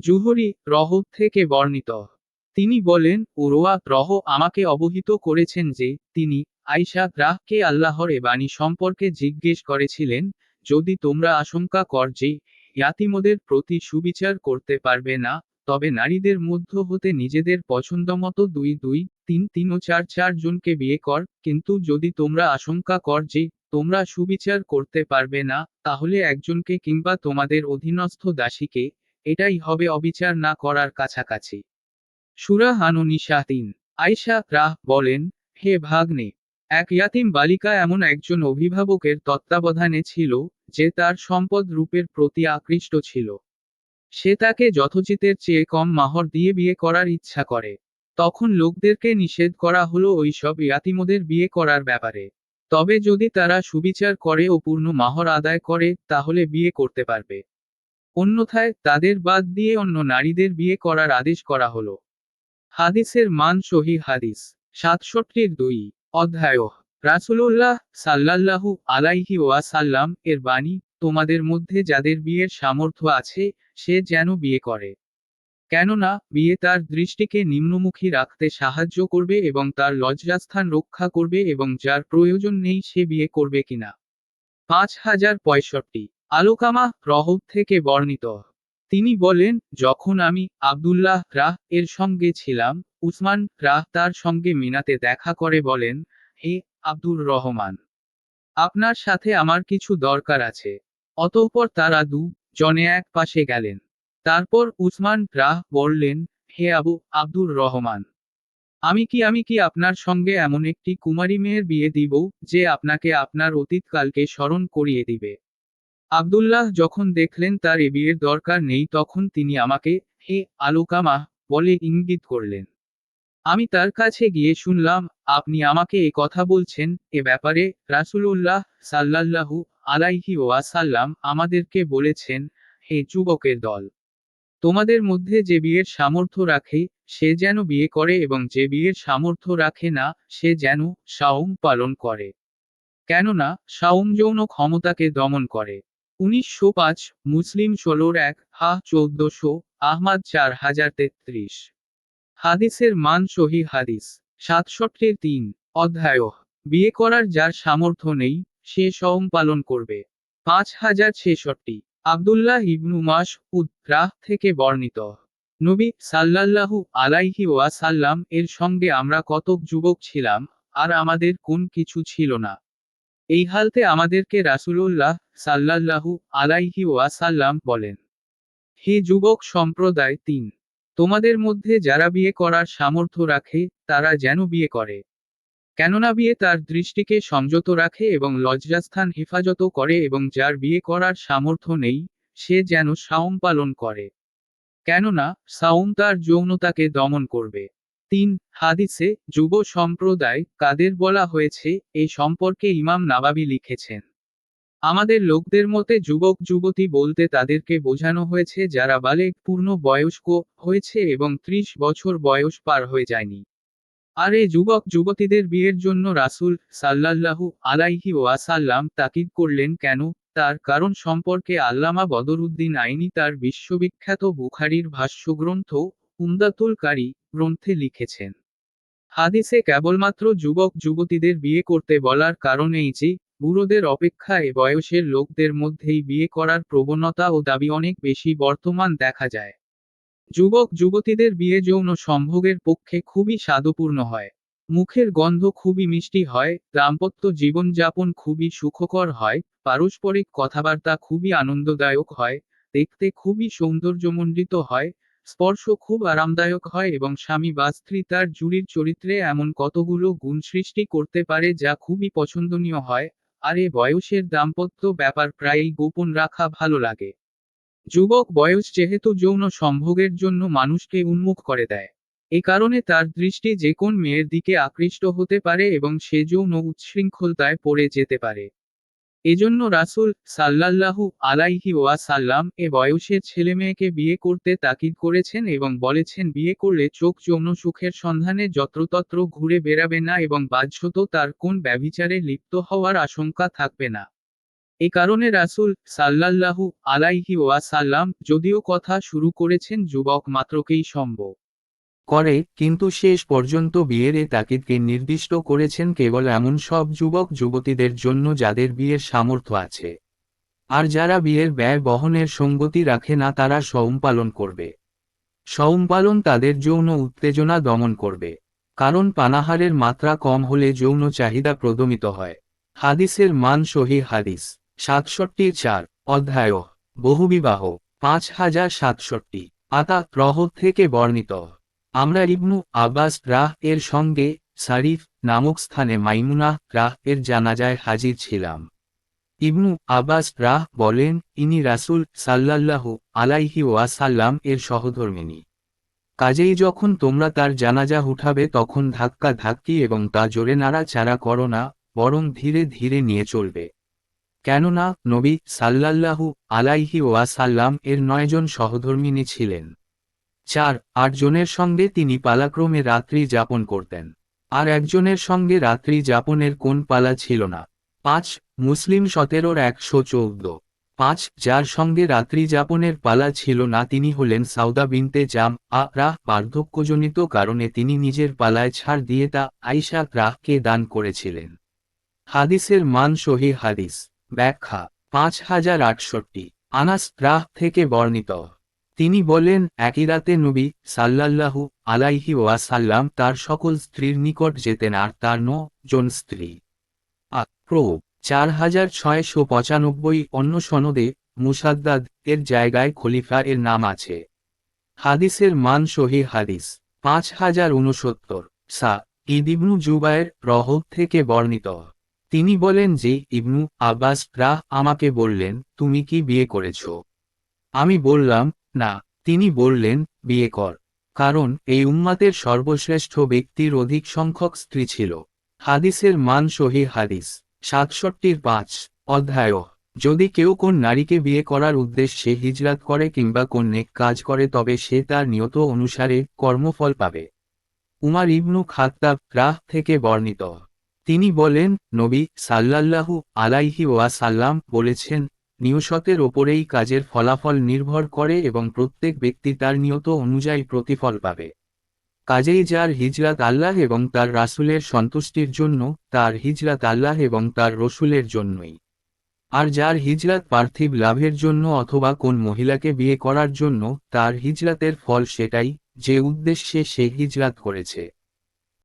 Zuhri রহ থেকে বর্ণিত। তিনি বলেন উরোয়া রহ আমাকে অবহিত করেছেন যে, তিনি আইসা রাহকে আল্লাহর এ বাণী সম্পর্কে জিজ্ঞেস করেছিলেন, যদি তোমরা আশঙ্কা কর যে, ইয়াতিমদের প্রতি সুবিচার করতে পারবে না, তবে নারীদের মধ্য হতে নিজেদের পছন্দমতো দুই দুই তিন তিন ও চার চার জনকে বিয়ে কর, কিন্তু যদি তোমরা আশঙ্কা কর যে, তোমরা সুবিচার করতে পারবে না, তাহলে একজনকে কিংবা তোমাদের অধীনস্থ দাসীকে এটাই হবে অবিচার না করার কাছাকাছি। সুরা হানুনিশা তিন আয়শা রাহ বলেন, হে ভাগ্নে, এক ইয়াতিম বালিকা এমন একজন অভিভাবকের তত্ত্বাবধানে ছিল যে তার সম্পদ রূপের প্রতি আকৃষ্ট ছিল। সে তাকে যথোচিতের চেয়ে কম মাহর দিয়ে বিয়ে করার ইচ্ছা করে। তখন লোকদেরকে নিষেধ করা হলো ওইসব ইয়াতিমদের বিয়ে করার ব্যাপারে। তবে যদি তারা সুবিচার করে ও পূর্ণ মাহর আদায় করে, তাহলে বিয়ে করতে পারবে। অন্যথায় তাদের বাদ দিয়ে অন্য নারীদের বিয়ে করার আদেশ করা হলো। হাদিসের মান সহি হাদিস, সাতষট্টির দুই, অধ্যায়। রাসুলুল্লাহ সাল্লাল্লাহু আলাইহি ওয়াসাল্লাম এর বাণী, তোমাদের মধ্যে যাদের বিয়ের সামর্থ্য আছে, সে যেন বিয়ে করে। কেননা, বিয়ে তার দৃষ্টিকে নিম্নমুখী রাখতে সাহায্য করবে এবং তার লজ্জাস্থান রক্ষা করবে এবং যার প্রয়োজন নেই সে বিয়ে করবে কিনা। পাঁচ হাজার পঁয়ষট্টি। আলোকামা রহ থেকে বর্ণিত। তিনি বলেন, যখন আমি আব্দুল্লাহ রাহ এর সঙ্গে ছিলাম, উসমান রাহ তার সঙ্গে মিনাতে দেখা করে বলেন, হে আব্দুর রহমান, আপনার সাথে আমার কিছু দরকার আছে অতঃপর তারা দু জনে এক পাশে গেলেন। তারপর উসমান রাহ বললেন, হে আবু আব্দুর রহমান, আমি কি আমি কি আপনার সঙ্গে এমন একটি কুমারী মেয়ের বিয়ে দিব, যে আপনাকে আপনার অতীতকালকে স্মরণ করিয়ে দিবে? আব্দুল্লাহ যখন দেখলেন তার এ বিয়ের দরকার নেই, তখন তিনি আমাকে, হে আলোকামা বলে ইঙ্গিত করলেন। আমি তার কাছে গিয়ে শুনলাম, আপনি আমাকে এ কথা বলছেন, এ ব্যাপারে রাসূলুল্লাহ সাল্লাল্লাহু আলাইহি ওয়াসাল্লাম আমাদেরকে বলেছেন, হে যুবকের দল, তোমাদের মধ্যে যে বিয়ের সামর্থ্য রাখে, সে যেন বিয়ে করে এবং যে বিয়ের সামর্থ্য রাখে না, সে যেন সাওম পালন করে। কেননা, সাওম যৌন ক্ষমতাকে দমন করে উনিশশো পাঁচ মুসলিম ষোলোর এক হা চৌদ্দশো, আহমাদ চার হাজার তেত্রিশ। হাদিসের মান সহি হাদিস, সাতষট্টির তিন অধ্যায়। বিয়ে করার যার সামর্থ্য নেই, সে সওম পালন করবে। পাঁচ হাজার ছেষট্টি, আবদুল্লাহ ইবনু মাস উদ্রাহ থেকে বর্ণিত। নবী সাল্লাল্লাহু আলাইহি ওয়াসাল্লাম এর সঙ্গে আমরা কতক যুবক ছিলাম, আর আমাদের কোন কিছু ছিল না। এই হালতে আমাদেরকে রাসূলুল্লাহ সাল্লাল্লাহু আলাইহি ওয়াসাল্লাম বলেন, হে যুবক সম্প্রদায় তিন, তোমাদের মধ্যে যারা বিয়ে করার সামর্থ্য রাখে, তারা যেন বিয়ে করে। কেননা বিয়ে তার দৃষ্টিকে সংযত রাখে এবং লজ্জাস্থান হেফাজত করে এবং যার বিয়ে করার সামর্থ্য নেই, সে যেন সাওম পালন করে। কেননা, সাওম তার যৌনতাকে দমন করবে। তিন হাদিসে যুব সম্প্রদায় কাদের বলা হয়েছে, এ সম্পর্কে ইমাম নাবাবি লিখেছেন। আমাদের লোকদের মতে যুবক যুবতী বলতে তাদেরকে বোঝানো হয়েছে যারা বালেক, পূর্ণ বয়স্ক হয়েছে এবং ত্রিশ বছর বয়স পার হয়ে যায়নি। আর এ যুবক যুবতীদের বিয়ের জন্য রাসূল সাল্লাল্লাহু আলাইহি ওয়াসাল্লাম তাকিদ করলেন কেন? তার কারণ সম্পর্কে আল্লামা বদরুদ্দিন আইনি তার বিশ্ববিখ্যাত বুখারির ভাষ্যগ্রন্থ উমদাতুল কারি গ্রন্থে লিখেছেন, হাদিসে কেবলমাত্র যুবক যুবতীদের বিয়ে করতে বলার কারণ এই যে বুড়োদের অপেক্ষা এ বয়সের লোকদের মধ্যেই বিয়ে করার প্রবণতা ও দাবি অনেক বেশি বর্তমান দেখা যায়। যুবক যুবতীদের বিয়ে যৌন সম্ভোগের পক্ষে খুবই স্বাদপূর্ণ হয়। মুখের গন্ধ খুবই মিষ্টি হয়, দাম্পত্য জীবনযাপন খুবই সুখকর হয়, পারস্পরিক কথাবার্তা খুবই আনন্দদায়ক হয়, দেখতে খুবই সৌন্দর্যমণ্ডিত হয় স্পর্শ খুব আরামদায়ক হয় এবং স্বামী বা স্ত্রী তার জুরির চরিত্রে এমন কতগুলো গুণ সৃষ্টি করতে পারে যা খুবই পছন্দনীয় হয়, আর এ বয়সের দাম্পত্য ব্যাপার প্রায়ই গোপন রাখা ভালো লাগে। যুবক বয়স যেহেতু যৌন সম্ভোগের জন্য মানুষকে উন্মুখ করে দেয়। এ কারণে তার দৃষ্টি যে কোন মেয়ের দিকে আকৃষ্ট হতে পারে এবং সে যৌন উচ্ছৃঙ্খলতায় পড়ে যেতে পারে। এজন্য রাসূল সাল্লাল্লাহু আলাইহি ওয়াসাল্লাম এ বয়সের ছেলেমেয়েকে বিয়ে করতে তাকিদ করেছেন এবং বলেছেন, বিয়ে করলে চোখ যৌন সুখের সন্ধানে যত্রতত্র ঘুরে বেড়াবে না এবং বাহ্যত তার কোন ব্যভিচারে লিপ্ত হওয়ার আশঙ্কা থাকবে না। এ কারণে রাসূল সাল্লাল্লাহু আলাইহি ওয়াসাল্লাম যদিও কথা শুরু করেছেন, যুবক মাত্রকেই সম্ভব। করে, কিন্তু শেষ পর্যন্ত বিয়ের এ তাকিদকে নির্দিষ্ট করেছেন কেবল এমন সব যুবক যুবতীদের জন্য যাদের বিয়ের সামর্থ্য আছে। আর যারা বিয়ের ব্যয় বহনের সঙ্গতি রাখে না, তারা সৌম পালন করবে। সৌম পালন তাদের যৌন উত্তেজনা দমন করবে। কারণ পানাহারের মাত্রা কম হলে যৌন চাহিদা প্রদমিত হয়। হাদিসের মান সহি হাদিস, সাতষট্টি চার, অধ্যায়, বহুবিবাহ, পাঁচ হাজার সাতষট্টি, আতা রহ থেকে বর্ণিত। আমরা ইবনু আব্বাস রাহ এর সঙ্গে সারিফ নামক স্থানে মাইমুনা রাহ এর জানাজায় হাজির ছিলাম। ইবনু আব্বাস রাহ বলেন, ইনি রাসূল সাল্লাল্লাহু আলাইহি ওয়াসাল্লাম এর সহধর্মিনী। কাজেই যখন তোমরা তার জানাজা উঠাবে তখন ধাক্কা ধাক্কি এবং তা জোরে নাড়া চাড়া করো না, বরং ধীরে ধীরে নিয়ে চলবে। কেননা নবী সাল্লাল্লাহু আলাইহি ওয়াসাল্লাম এর নয়জন সহধর্মিনী ছিলেন। চার, আটজনের সঙ্গে তিনি পালাক্রমে রাত্রি যাপন করতেন। আর একজনের সঙ্গে রাত্রি যাপনের কোন পালা ছিল না। পাঁচ, মুসলিম সতেরোর একশো চৌদ্দ। পাঁচ, যার সঙ্গে রাত্রি যাপনের পালা ছিল না, তিনি হলেন সাউদা বিনতে জাম আ রাহ বার্ধক্যজনিত কারণে তিনি নিজের পালায় ছাড় দিয়ে তা আইসা রাহকে দান করেছিলেন। হাদিসের মান সহি হাদিস। ব্যাখ্যা, পাঁচ হাজার আটষট্টি। আনাস রাহ থেকে বর্ণিত। তিনি বলেন, একই রাতে নবী সাল্লাল্লাহু আলাইহি ওয়াসাল্লাম তার সকল স্ত্রীর নিকট যেতেন আর তার ন জন স্ত্রী আক্রোব চার হাজার ছয়শো পঁচানব্বই অন্য সনদে মুসাদ্দাদ এর জায়গায় খলিফা এর নাম আছে। হাদিসের মান সহি হাদিস, পাঁচ হাজার উনসত্তর সা, ঈদ ইবনু জুবায়ের রহ থেকে বর্ণিত। তিনি বলেন যে, ইবনু আব্বাস রাহ আমাকে বললেন, তুমি কি বিয়ে করেছ? আমি বললাম না, তিনি বললেন, বিয়ে কর। কারণ, এই উম্মাতের সর্বশ্রেষ্ঠ ব্যক্তির অধিক সংখ্যক স্ত্রী ছিল। হাদিসের মান সহি হাদিস। সাতষট্টির পাঁচ অধ্যায়। যদি কেউ কোন নারীকে বিয়ে করার উদ্দেশ্যে হিজরাত করে কিংবা কোন নেক কাজ করে, তবে সে তার নিয়ত অনুসারে কর্মফল পাবে। উমার ইবনু খাত্তাব রাহ থেকে বর্ণিত। তিনি বলেন, নবী সাল্লাল্লাহু আলাইহি ওয়াসাল্লাম বলেছেন নিয়সতের ওপরেই কাজের ফলাফল নির্ভর করে এবং প্রত্যেক ব্যক্তি তার নিয়ত অনুযায়ী প্রতিফল পাবে। কাজেই যার হিজরাত আল্লাহ এবং তার রাসুলের সন্তুষ্টির জন্য, তার হিজরাত আল্লাহ এবং তার রসুলের জন্যই। আর যার হিজরাত পার্থিব লাভের জন্য অথবা কোন মহিলাকে বিয়ে করার জন্য, তার হিজরাতের ফল সেটাই, যে উদ্দেশ্যে সে হিজরাত করেছে।